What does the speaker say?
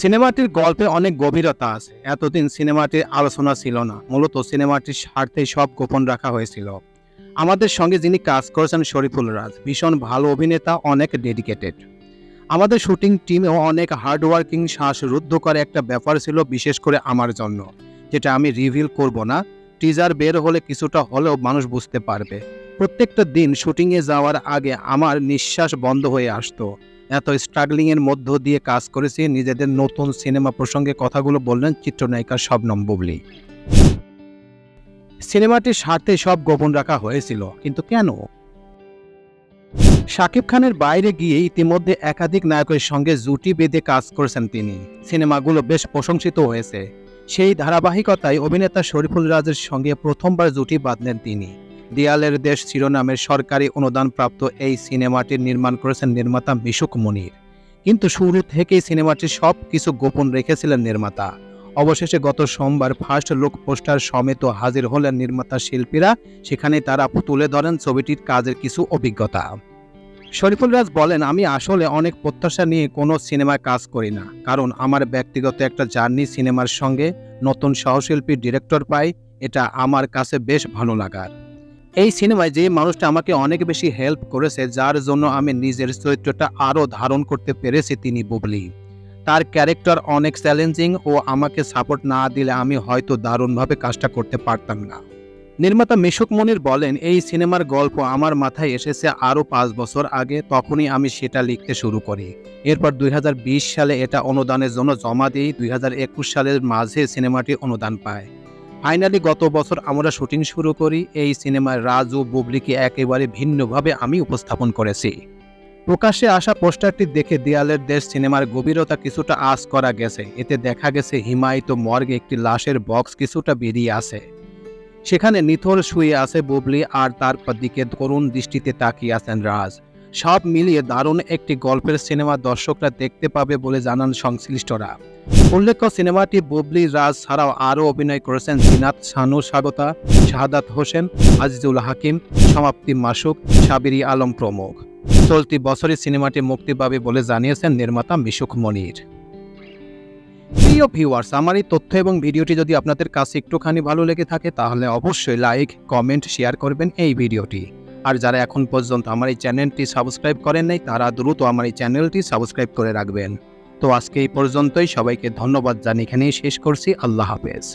সিনেমাটির গল্পে অনেক গভীরতা আছে। এতদিন সিনেমাটির আলোচনা ছিল না। মূলত সিনেমাটির স্বার্থে সব গোপন রাখা হয়েছিল। আমাদের সঙ্গে যিনি কাজ করেছেন শরীফুল রাজ, ভীষণ ভালো অভিনেতা, অনেক ডেডিকেটেড আমাদের শুটিং টিমেও অনেক হার্ডওয়ার্কিং শ্বাসরুদ্ধ করে একটা ব্যাপার ছিল, বিশেষ করে আমার জন্য, যেটা আমি রিভিল করব না। টিজার বের হলে কিছুটা হলেও মানুষ বুঝতে পারবে। প্রত্যেকটা দিন শুটিংয়ে যাওয়ার আগে আমার নিঃশ্বাস বন্ধ হয়ে আসতো। এত স্ট্রাগলিং এর মধ্য দিয়ে কাজ করেছি, নিজেদের নতুন সিনেমা প্রসঙ্গে কথাগুলো বললেন চিত্রনায়িকা শবনম বুবলি। সিনেমাটির স্বার্থে সব গোপন রাখা হয়েছিল, কিন্তু কেন? শাকিব খানের বাইরে গিয়ে ইতিমধ্যে একাধিক নায়কের সঙ্গে জুটি বেঁধে কাজ করেছেন তিনি। সিনেমাগুলো বেশ প্রশংসিত হয়েছে। সেই ধারাবাহিকতায় অভিনেতা শরীফুল রাজের সঙ্গে প্রথমবার জুটি বাঁধলেন তিনি। দেয়ালের দেশ শিরোনামের সরকারি অনুদানপ্রাপ্ত এই সিনেমাটির নির্মাণ করেছেন নির্মাতা মিশুক মনির। কিন্তু শুরু থেকেই সিনেমাটির সব কিছু গোপন রেখেছিলেন নির্মাতা। অবশেষে গত সোমবার ফার্স্ট লুক পোস্টার সমেত হাজির হলেন নির্মাতা শিল্পীরা সেখানে তারা তুলে ধরেন ছবিটির কাজের কিছু অভিজ্ঞতা। শরীফুল রাজ বলেন, আমি আসলে অনেক প্রত্যাশা নিয়ে কোনো সিনেমায় কাজ করি না, কারণ আমার ব্যক্তিগত একটা জার্নি সিনেমার সঙ্গে নতুন সহশিল্পী ডিরেক্টর পাই, এটা আমার কাছে বেশ ভালো লাগার। এই সিনেমায় যে মানুষটা আমাকে অনেক বেশি হেল্প করেছে, যার জন্য আমি নিজের চরিত্রটা আরও ধারণ করতে পেরেছি তিনি বুবলি। তার ক্যারেক্টার অনেক চ্যালেঞ্জিং ও আমাকে সাপোর্ট না দিলে আমি হয়তো দারুণভাবে কাজটা করতে পারতাম না। নির্মাতা মিশুক মনির বলেন, এই সিনেমার গল্প আমার মাথায় এসেছে আরও পাঁচ বছর আগে, তখনই আমি সেটা লিখতে শুরু করি। এরপর দুই হাজার বিশ সালে এটা অনুদানের জন্য জমা দিই, দুই সালের মাঝে সিনেমাটি অনুদান পায়। ফাইনালি গত বছর আমরা শুটিং শুরু করি, এই সিনেমায় রাজ ও বুবলিকে একেবারে ভিন্নভাবে আমি উপস্থাপন করেছি। প্রকাশ্যে আসা পোস্টারটি দেখে দেয়ালের দেশ সিনেমার গভীরতা কিছুটা আশ করা গেছে। এতে দেখা গেছে হিমায়িত মর্গে একটি লাশের বক্স কিছুটা বেরিয়ে আছে। সেখানে নিথর শুয়ে আছে বুবলি আর তার দিকে করুণ দৃষ্টিতে তাকিয়ে আছেন রাজ। সব মিলিয়ে দারুণ একটি গল্পের সিনেমা দর্শকরা দেখতে পাবে বলে জানান সংশ্লিষ্টরা। উল্লেখ্য, সিনেমাটি বুবলি রাজ ছাড়াও আরও অভিনয় করেছেন জিনাত শানু স্বাগতা, শাহাদাত হোসেন, আজিজুল হাকিম, সমাপ্তি মাসুক, সাবিরি আলম প্রমুখ। চলতি বছরই সিনেমাটি মুক্তি পাবে বলে জানিয়েছেন নির্মাতা মিশুক মনির। প্রিয় ভিউয়ার্স, আমার এই তথ্য এবং ভিডিওটি যদি আপনাদের কাছে একটুখানি ভালো লেগে থাকে, তাহলে অবশ্যই লাইক, কমেন্ট, শেয়ার করবেন এই ভিডিওটি। আর যারা এখন পর্যন্ত আমার এই চ্যানেলটি সাবস্ক্রাইব করেন নাই, তারা দ্রুত আমার এই চ্যানেলটি সাবস্ক্রাইব করে রাখবেন। তো আজকে এই পর্যন্তই, সবাইকে ধন্যবাদ জানিয়ে এখানেই শেষ করছি। আল্লাহ হাফেজ।